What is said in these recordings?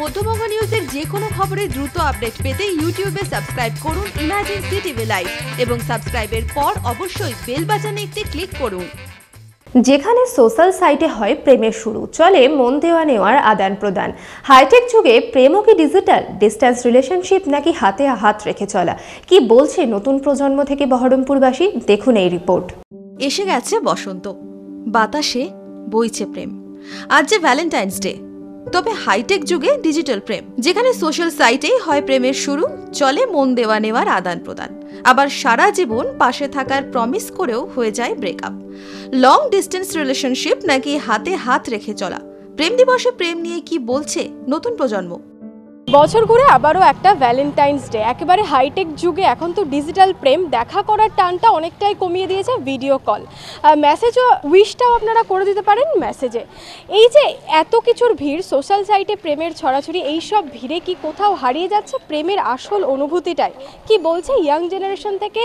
মধ্যবঙ্গ নিউজের যে কোনো খবরের দ্রুত আপডেট পেতে ইউটিউবে সাবস্ক্রাইব করুন ইমাজিন সিটিভি লাইভ এবং সাবস্ক্রাইবের পর অবশ্যই বেল বাটনে একটি ক্লিক করুন। যেখানে সোশ্যাল সাইটে হয় প্রেমের শুরু চলে মন দেওয়া নেওয়ার আদান প্রদান। হাইটেক যুগে প্রেমও কি ডিজিটাল ডিস্ট্যান্স রিলেশনশিপ নাকি হাতে হাত রেখে চলা? কি বলছে নতুন প্রজন্ম থেকে বহরমপুরবাসী? দেখুন এই রিপোর্ট এসে গেছে বসন্ত। বাতাসে বইছে প্রেম। আজ যে ভ্যালেন্টাইন্স ডে তবে হাইটেক যুগে ডিজিটাল প্রেম, যেখানে সোশ্যাল সাইটেই হয় প্রেমের শুরু, চলে মন দেওয়া নেওয়ার আদান প্রদান। আবার সারা জীবন পাশে থাকার প্রমিস করেও হয়ে যায় ব্রেকআপ লং ডিস্টেন্স রিলেশনশিপ নাকি হাতে হাত রেখে চলা? প্রেম দিবসে প্রেম নিয়ে কি বলছে নতুন প্রজন্ম? বছর ঘুরে আবারও একটা ভ্যালেন্টাইন্স ডে একেবারে হাইটেক যুগে এখন তো ডিজিটাল প্রেম, দেখা করার টানটা অনেকটাই কমিয়ে দিয়েছে ভিডিও কল মেসেজও উইশটাও আপনারা করে দিতে পারেন মেসেজে এই যে এত কিছুর ভিড় সোশ্যাল সাইটে প্রেমের ছড়াছড়ি এই সব ভিড়ে কি কোথাও হারিয়ে যাচ্ছে প্রেমের আসল অনুভূতিটাই? কি বলছে ইয়াং জেনারেশন থেকে?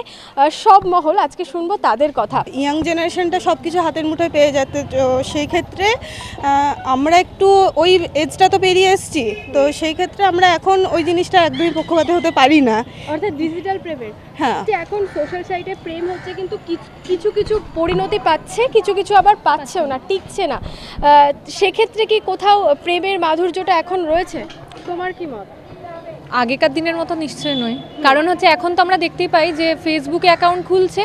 সব মহল, আজকে শুনব তাদের কথা। ইয়াং জেনারেশনটা সব কিছু হাতের মুঠোয় পেয়ে যাচ্ছে, তো সেই ক্ষেত্রে আমরা একটু ওই এজটা তো পেরিয়ে এসেছি, তো সেই ক্ষেত্রে আমরা এখন ওই জিনিসটা একদমই পক্ষপাতে হতে পারি না। অর্থাৎ ডিজিটাল প্রেমের। হ্যাঁ। এখন সোশ্যাল সাইটে প্রেম হচ্ছে কিন্তু কিছু- কিছু কিছু পরিণতি পাচ্ছে কিছু কিছু আবার পাচ্ছেও না টিকছে না। সেক্ষেত্রে কি কোথাও প্রেমের মাধুর্যটা এখন রয়েছে? তোমার কি মত? আগেকার দিনের মতো নিশ্চয়ই নয়। কারণ হচ্ছে এখন তো আমরা দেখতেই পাই যে ফেসবুকে অ্যাকাউন্ট খুলছে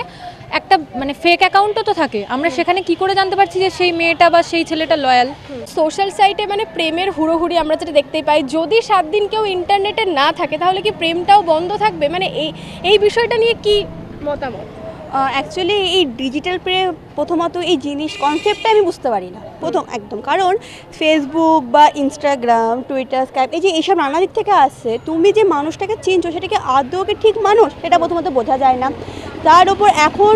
একটা মানে ফেক অ্যাকাউন্টও তো থাকে। আমরা সেখানে কি করে জানতে পারছি যে সেই মেয়েটা বা সেই ছেলেটা লয়াল সোশ্যাল সাইটে মানে প্রেমের হুড়োহুড়ি আমরা যেটা দেখতেই পাই যদি সাত দিন কেউ ইন্টারনেটে না থাকে তাহলে কি প্রেমটাও বন্ধ থাকবে? মানে এই এই বিষয়টা নিয়ে কি মতামত? অ্যাকচুয়ালি এই ডিজিটাল প্রে প্রথমত এই জিনিস কনসেপ্টটা আমি বুঝতে পারি না। প্রথম, একদম। কারণ ফেসবুক বা ইনস্টাগ্রাম টুইটার স্কাইপ এই যে এইসব নানা দিক থেকে আসছে, তুমি যে মানুষটাকে চিনছো সেটাকে আদৌ কি ঠিক মানুষ? সেটা প্রথমত বোঝা যায় না। তার উপর এখন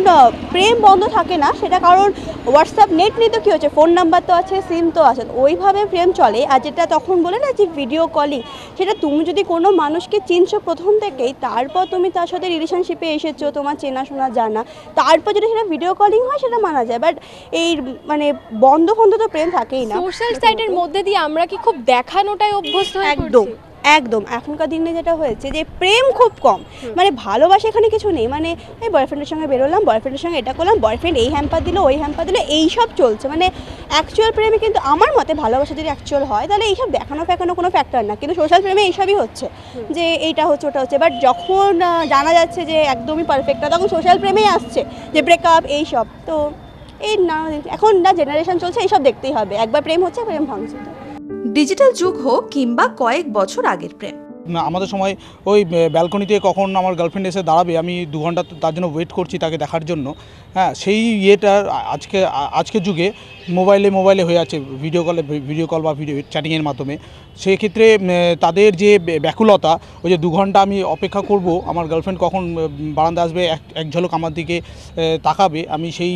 প্রেম বন্ধ থাকে না, সেটা কারণ হোয়াটসঅ্যাপ নেট নিয়ে তো কী হচ্ছে? ফোন নাম্বার তো আছে সিম তো আছে। ওইভাবে প্রেম চলে, আর যেটা তখন বলে না যে ভিডিও কলিং সেটা তুমি যদি কোনো মানুষকে চিনছো প্রথম থেকেই, তারপর তুমি তার সাথে রিলেশনশিপে এসেছ, তোমার চেনাশোনা জানা, তারপর যদি সেটা ভিডিও কলিং হয়, সেটা মানা যায় বাট এই মানে বন্ধ বন্ধ তো প্রেম থাকেই না সোশ্যাল সাইটের মধ্যে দিয়ে আমরা কি খুব দেখানোটাই অভ্যস্ত একদম? একদম এখনকার দিনে যেটা হয়েছে যে প্রেম খুব কম। মানে ভালোবাসা এখানে কিছু নেই মানে এই বয়ফ্রেন্ডের সঙ্গে বেরোলাম বয়ফ্রেন্ডের সঙ্গে এটা করলাম বয়ফ্রেন্ড এই হ্যাম্পার দিল ওই হ্যাম্পার দিল এইসব চলছে। মানে অ্যাকচুয়াল প্রেমে কিন্তু আমার মতে ভালোবাসা যদি অ্যাকচুয়াল হয় তাহলে এইসব দেখানো ফেকানো কোনো ফ্যাক্টর না। কিন্তু সোশ্যাল প্রেমে এইসবই হচ্ছে যে এইটা হচ্ছে ওটা হচ্ছে। বাট যখন জানা যাচ্ছে যে একদমই পারফেক্ট না তখন সোশ্যাল প্রেমেই আসছে যে ব্রেকআপ এইসব তো এই না এখন না জেনারেশন চলছে এইসব দেখতেই হবে। একবার প্রেম হচ্ছে প্রেম ভাঙছে। তো ডিজিটাল যুগ হোক কিংবা কয়েক বছর আগের প্রেম। আমাদের সময় ওই ব্যালকনিতে কখন আমার গার্লফ্রেন্ড এসে দাঁড়াবে, আমি দু ঘণ্টা তার জন্য ওয়েট করছি তাকে দেখার জন্য। হ্যাঁ সেই ইয়েটা আজকে আজকের যুগে মোবাইলে মোবাইলে হয়ে আছে ভিডিও কলে ভিডিও কল বা ভিডিও চ্যাটিংয়ের মাধ্যমে। সেক্ষেত্রে তাদের যে ব্যাকুলতা, ওই যে দু ঘণ্টা আমি অপেক্ষা করব, আমার গার্লফ্রেন্ড কখন বারান্দা আসবে, এক এক ঝলক আমার দিকে তাকাবে, আমি সেই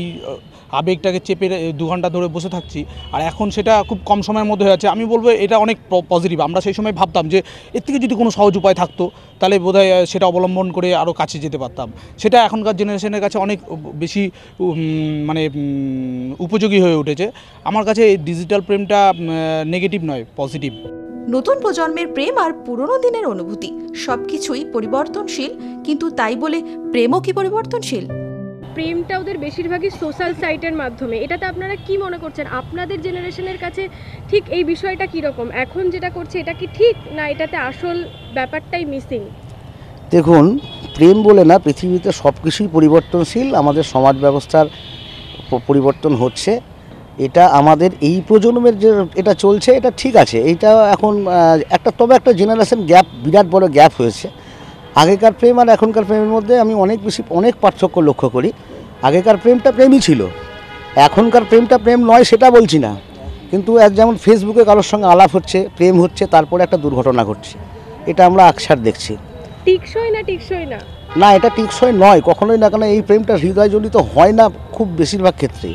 আবেগটাকে চেপে দু ঘণ্টা ধরে বসে থাকছি। আর এখন সেটা খুব কম সময়ের মধ্যে হয়ে যাচ্ছে। আমি বলব এটা অনেক পজিটিভ আমরা সেই সময় ভাবতাম যে এর থেকে যদি কোনো সহজ উপায় থাকতো তাহলে আহ, সেটা অবলম্বন করে আরও কাছে যেতে পারতাম। সেটা এখনকার জেনারেশনের কাছে অনেক বেশি মানে উপযোগী হয়ে উঠেছে। আমার কাছে এই ডিজিটাল প্রেমটা নেগেটিভ নয় পজিটিভ নতুন প্রজন্মের প্রেম আর পুরনো দিনের অনুভূতি। সবকিছুই পরিবর্তনশীল কিন্তু তাই বলে প্রেমও কি পরিবর্তনশীল? প্রেমটা ওদের বেশিরভাগই সোশ্যাল সাইটের মাধ্যমে। এটাতে আপনারা কি মনে করছেন? আপনাদের জেনারেশনের কাছে ঠিক এই বিষয়টা কীরকম? এখন যেটা করছে, এটা কি ঠিক না এটাতে আসল ব্যাপারটাই মিসিং দেখুন, প্রেম বলে না, পৃথিবীতে সব কিছুই পরিবর্তনশীল, আমাদের সমাজ ব্যবস্থার পরিবর্তন হচ্ছে। এটা আমাদের এই প্রজন্মের যে, এটা চলছে, এটা ঠিক আছে। এটা এখন একটা, তবে একটা জেনারেশন গ্যাপ বিরাট বড় গ্যাপ হয়েছে। আগেকার প্রেম আর এখনকার প্রেমের মধ্যে আমি অনেক বেশি অনেক পার্থক্য লক্ষ্য করি। আগেকার প্রেমটা প্রেমই ছিল। এখনকার প্রেমটা প্রেম নয় সেটা বলছি না। কিন্তু এক যেমন ফেসবুকে কারোর সঙ্গে আলাপ হচ্ছে প্রেম হচ্ছে তারপরে একটা দুর্ঘটনা ঘটছে। এটা আমরা আকসার দেখছি। টিকসই না টিকসই না? না এটা টিকসই নয়। কখনোই না কেন এই প্রেমটা হৃদয়জনিত হয় না খুব বেশিরভাগ ক্ষেত্রেই